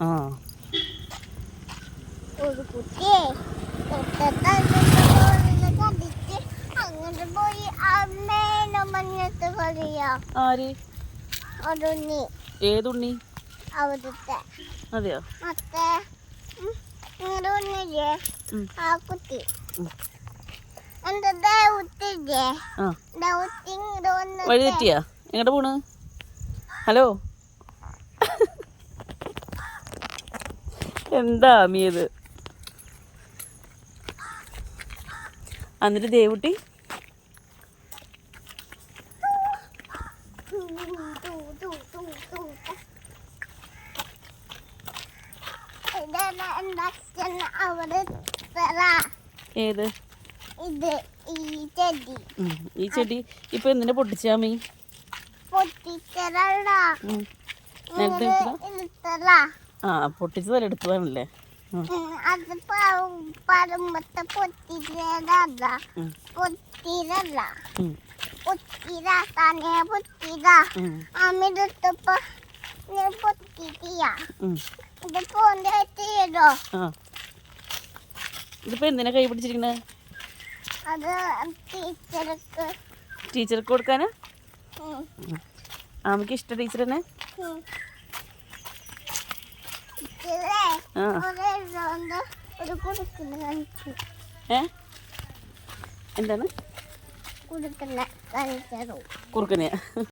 ആ. ഒരു കുട്ടിയെ അങ്ങോട്ട് പോയി അമ്മേനെ മഞ്ഞത്ത് കളിയാ ആര്? ഒരുണ്ണി ഏതുണ്ണി? അവിടുത്തെ. അതെയോ? മറ്റേ നിങ്ങളുടെ ഉണ്ണില്ലേ ആ കുട്ടി. ഉം. എന്റെ ദൗത്തില്ലേ ആ. ദൗത്തി ഇങ്ങോട്ട് വഴി വന്നിട്ട്. തെറ്റിയാ എങ്ങോട്ട് പോണ്? ഹലോ? എന്താ അമിയത്? എന്നിട്ട് ദേവുട്ടി? ഏത്? ഈ ചെടി ഇപ്പൊ എന്തിനാ പൊട്ടിച്ചാമി മീ ഉം. ആ പൊട്ടിച്ചതല്ല എടുത്തതാണല്ലേ. അമിതത്തപ്പോ പൊട്ടിട്ടിയ. ഇത് പോന്റെ ചെയ്തോ ഇതിപ്പോ എന്തിനാ കൈ പിടിച്ചിരിക്കണേ? അത് ടീച്ചർക്ക്. ടീച്ചർക്ക് കൊടുക്കാനാ? അമ്മയ്ക്ക് ഇഷ്ട ടീച്ചർ തന്നെ എന്താണ്? കുറുക്കനെയാ